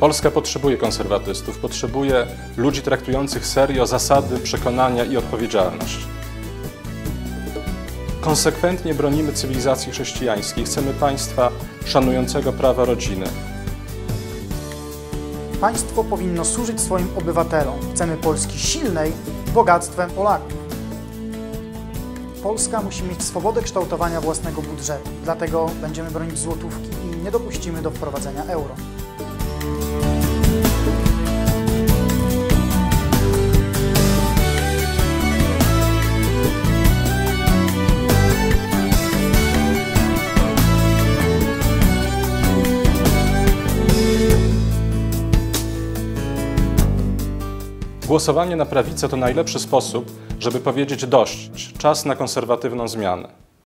Polska potrzebuje konserwatystów, potrzebuje ludzi traktujących serio zasady, przekonania i odpowiedzialność. Konsekwentnie bronimy cywilizacji chrześcijańskiej. Chcemy państwa szanującego prawa rodziny. Państwo powinno służyć swoim obywatelom. Chcemy Polski silnej, bogactwem Polaków. Polska musi mieć swobodę kształtowania własnego budżetu. Dlatego będziemy bronić złotówki i nie dopuścimy do wprowadzenia euro. Głosowanie na prawicę to najlepszy sposób, żeby powiedzieć dość. Czas na konserwatywną zmianę.